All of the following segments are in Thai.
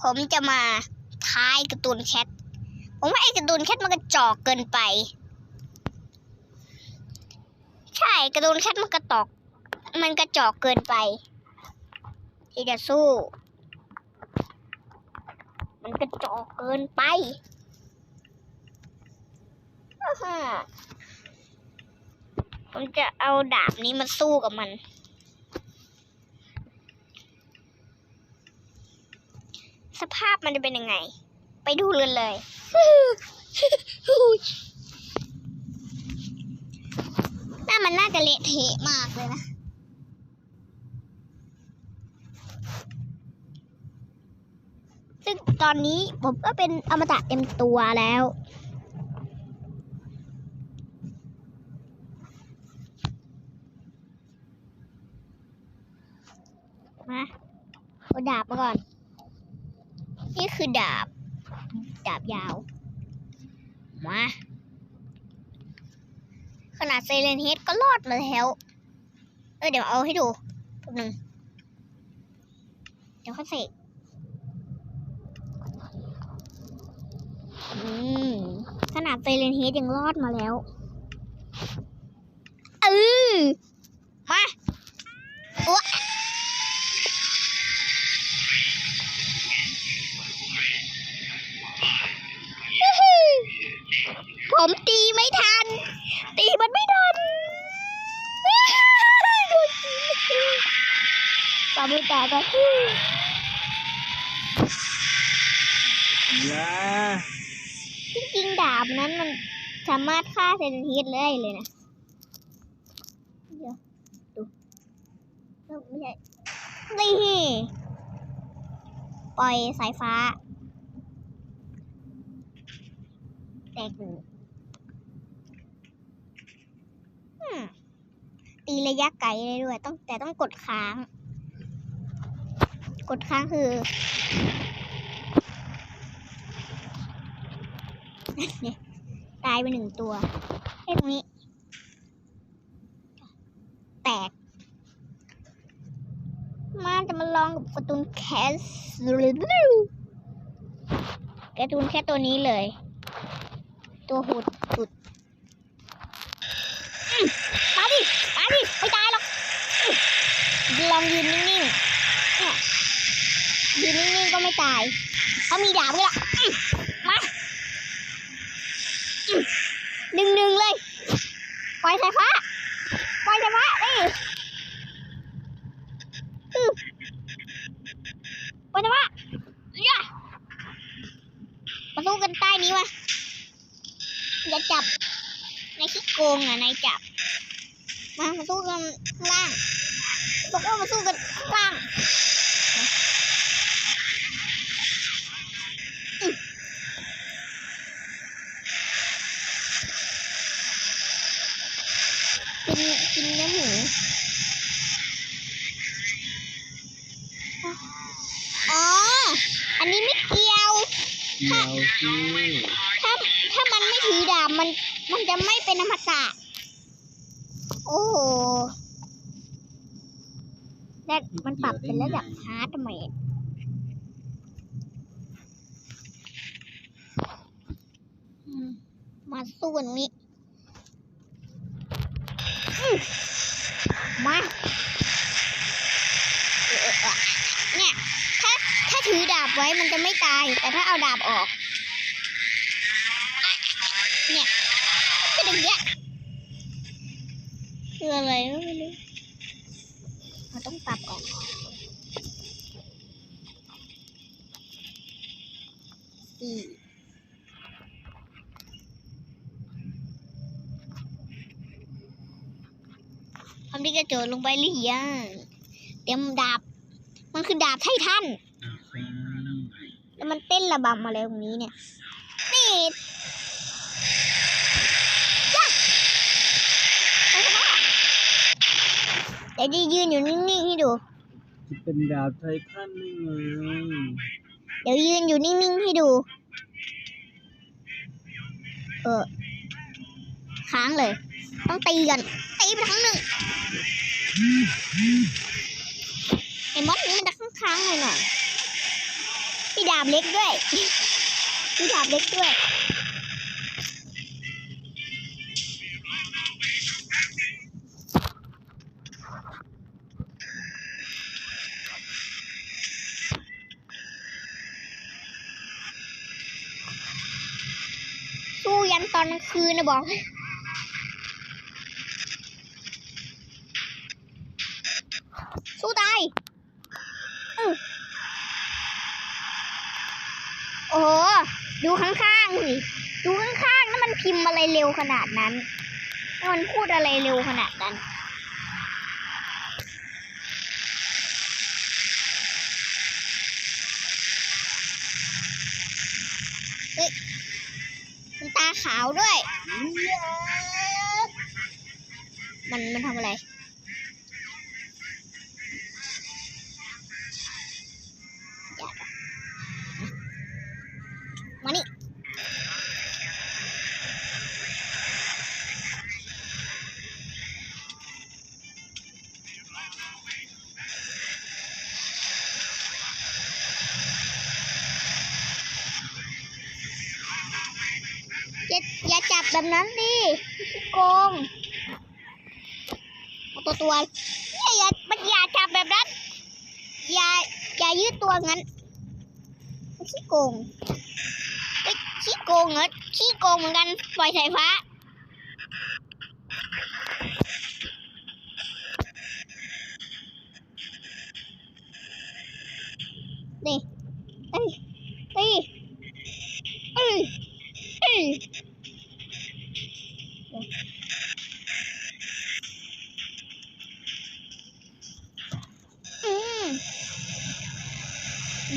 ผมจะมาท้ายการ์ตูนแคท ผมว่าไอ้การ์ตูนแคทมันกระจอกเกินไป ใช่การ์ตูนแคทมันกระตอก มันกระจอกเกินไป ที่จะสู้ มันกระจอกเกินไปผมจะเอาดาบนี้มาสู้กับมัน สภาพ มันจะเป็นยังไง ไปดูเลยเลยน่ามันน่าจะเละเทะมากเลยนะซึ่งตอนนี้ผมก็เป็นอมตะเต็มตัวแล้วมาเอาดาบมาก่อน คือดาบ ดาบยาว มาขนาดเซเลนเฮดก็รอดมาแล้ว เออเดี๋ยวเอาให้ดูแป๊บนึง เดี๋ยวเขาเสกอืมขนาดเซเลนเฮดยังรอดมาแล้ว เออมาอ ผมตีไม่ทัน ตีมันไม่ทันตาไม่ตาตายาจริงๆดาบนั้นมันสามารถฆ่าเซนทีสได้เลยนะเดี๋ยวดูเอ้าไม่ใช่นี่ปล่อยสายฟ้า แตกหนึ่งอืม ตีระยะไกลได้ด้วย ต้องแต่ต้องกดค้าง กดค้างคือเนี่ยตายไปหนึ่งตัวไอ้ตรงนี้ แตก มาจะมาลองกับการ์ตูนแคสการ์ตูนแค่ตัวนี้เลย ตัวหุดหุดอืมมาดิ มาดิ ไม่ตายหรอกอืม ลองยืนนิ่งๆยืนนิ่งๆก็ไม่ตายเขามีดาบด้วยล่ะมาหนึ่งหนึ่งเลย ปล่อยสายฟ้า ปล่อยสายฟ้านี่ปล่อยสายฟ้าย่ามาสู้กันใต้นี้วะอย่าจับ ในขี้โกงอะนายจับ มามาสู้กันข้างล่าง บอกว่ามาสู้กันข้างล่างอื้อกินกินเนื้อหมูอ๋อ อันนี้ไม่เกี่ยว เกี่ยวสิถ้าถ้ามันไม่ถือดาบมันมันจะไม่เป็นอมตะโอ้โห แต่มันปรับเป็นระดับฮาร์ดเมดอืมมาสู้กันตรงนี้ มาเออเออเออเนี่ย ถ้าถ้าถือดาบไว้มันจะไม่ตาย แต่ถ้าเอาดาบออก เนี่ย ก็อย่างเงี้ยคืออะไรก็ไม่รู้เราต้อง ปรับออกสี่ทำที่กระโจนลงไปหรือยังเตรียมดาบ มันคือดาบไททันแล้วมันเต้นระบำอะไรตรงนี้เนี่ยนี่ย่าไปกันนะ เดี๋ยวจะยืนอยู่นิ่งๆให้ดูจะเป็นดาบไททันได้ไงเดี๋ยวยืนอยู่นิ่งๆให้ดู เออ ค้างเลย ต้องตีกัน ตีไปครั้งหนึ่งไอ้มดนี้มันจะค้างๆหน่อยหน่อยๆมีดาบเล็กด้วยมีดาบเล็กด้วย บอกสู้ตายโอ้โห ดูข้างๆสิดูข้างๆนั่นมันพิมพ์อะไรเร็วขนาดนั้นนั่นมันพูดอะไรเร็วขนาดนั้น เฮ้ย มันตา ขาวด้วย มันมันทำอะไร แบบนั้นดิขี้โกงตัวตัวอย่าอย่ามันอย่าจับแบบนั้น อย่าอย่ายืดตัวงั้นขี้โกงเอ้ขี้โกงเหรอขี้โกงเหมือนกันปล่อยสายฟ้านี่เอ้ยเอ้ยเอ้ยเอ้ยอืม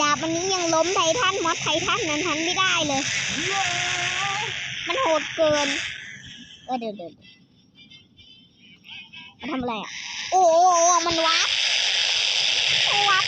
ดาบอันนี้ยังล้มไททันมอสไททันนั้นทันไม่ได้เลย มันโหดเกิน เออเดี๋ยวเดี๋ยวมันทำอะไรอะ โอ้โหโอ้มันวับวับ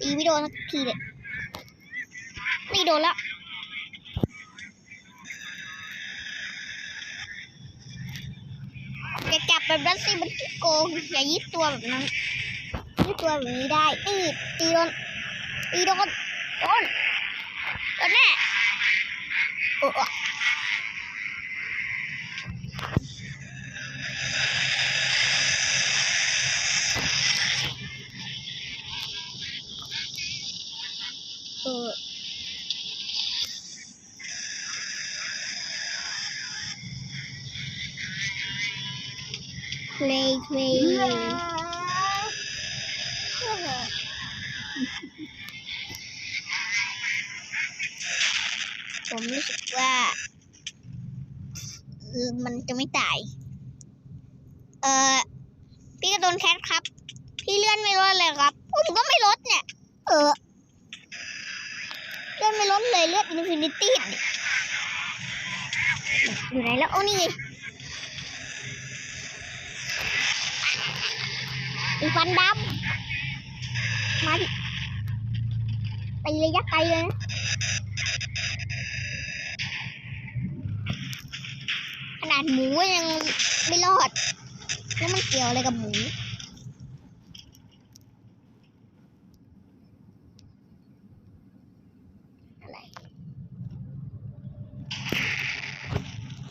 ตีไม่โดนสักทีเลยไม่โดนแล้ว แบบนั้นสิมันขี้โกงอย่ายึดตัวแบบนั้นยึดตัวแบบนี้ได้ตีตีโดนตีโดนโดนโดนแน่โอ้ เออมันจะไม่ตาย เอ่อ พี่กระโดนแคทครับ พี่เลื่อนไม่ลดเลยครับผมก็ไม่ลดเนี่ย เออ เลื่อนไม่ลดเลยเลือดอินฟินิตี้อยู่ไหนแล้วโอ้นี่อีฟันดำมาดิตีระยะไกลเลยนะ ขนา ดหมูยังไม่รอด แล้วมันเกี่ยวอะไรกับหมูอะไร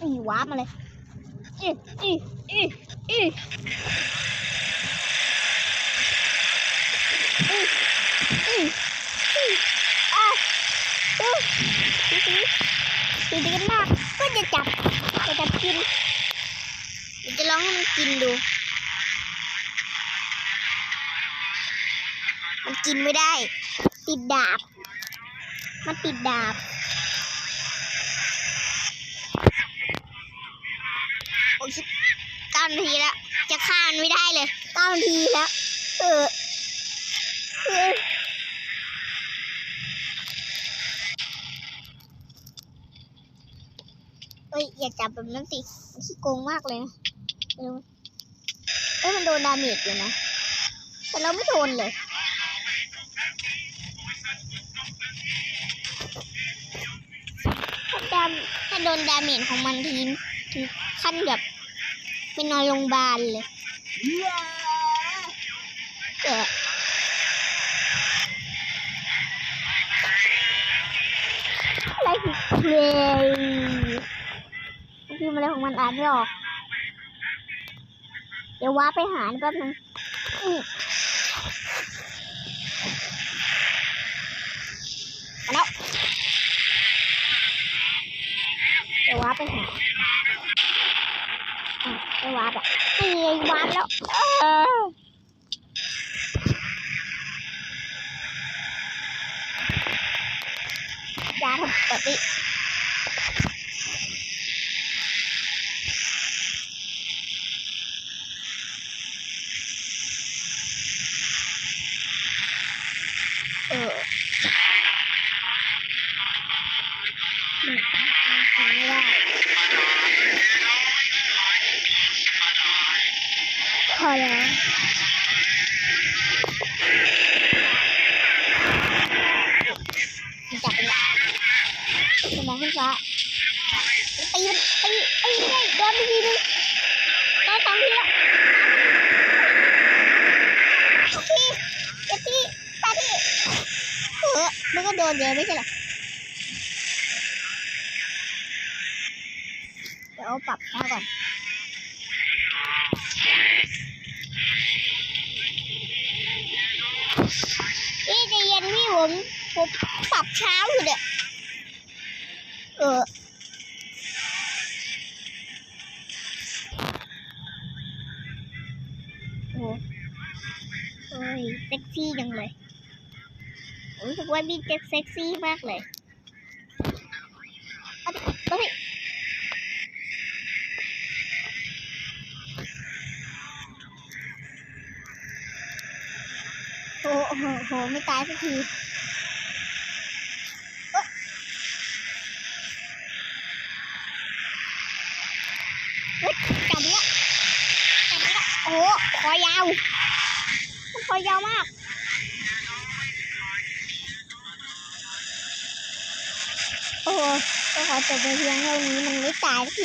อีว้ามาเลยอีอีอีอีอีอีอีอะดูดู ดูดูดีกันมากก็จะจับจะจับกินเดี๋ยวจะลองให้มันกินดู มันกินไม่ได้ ติดดาบ มันติดดาบโอ้ยเก้านาทีแล้ว จะฆ่ามันไม่ได้เลยเก้านาทีแล้ว เออ เฮ้ยอย่าจับแบบนั้นสิขี้โกงมากเลยนะเอ้ยมันโดนดาเมจเลยนะ แต่เราไม่โดนเลยถ้าดามถ้าโดนดาเมจของมันทีถึงขั้นแบบไปนอนโรงพยาบาลเลยแกะอะไรคือเพลย์ พิมพ์อะไรของมันอ่านไม่ออก เดี๋ยวว้าไปหาแป๊บนึงมาแล้วเดี๋ยวว้าไปหาอะเดี๋ยวว้าแบบนี่ไงว้าแล้ว เออยาทำปกติ เออไม่ทำไม่ได้ พอแล้วจับไปละสมองขึ้นฟ้าตีมันตีตีไม่ได้โดนไปทีนึงโดนสองทีแล้วสองทีเจ็ดทีแปดที่เออมันก็โดนเยอะไม่ใช่เหรอ ดี๋ยวปรับช้าก่อนพี่จะเย็นพี่ผมผมปรับเช้าอยู่เนี่ยเออโอ้ยเซ็กซี่จังเลยรู้สึกว่าพี่จะเซ็กซี่มากเลย อ้โหโห ไม่ตายสักทีเฮ้ยจับเนี่ยจับเนี่ยโอ้คอยาวคอยาวมากโอ้โหก็ขอจบไปเพียงเท่านี้มันไม่ตายสักที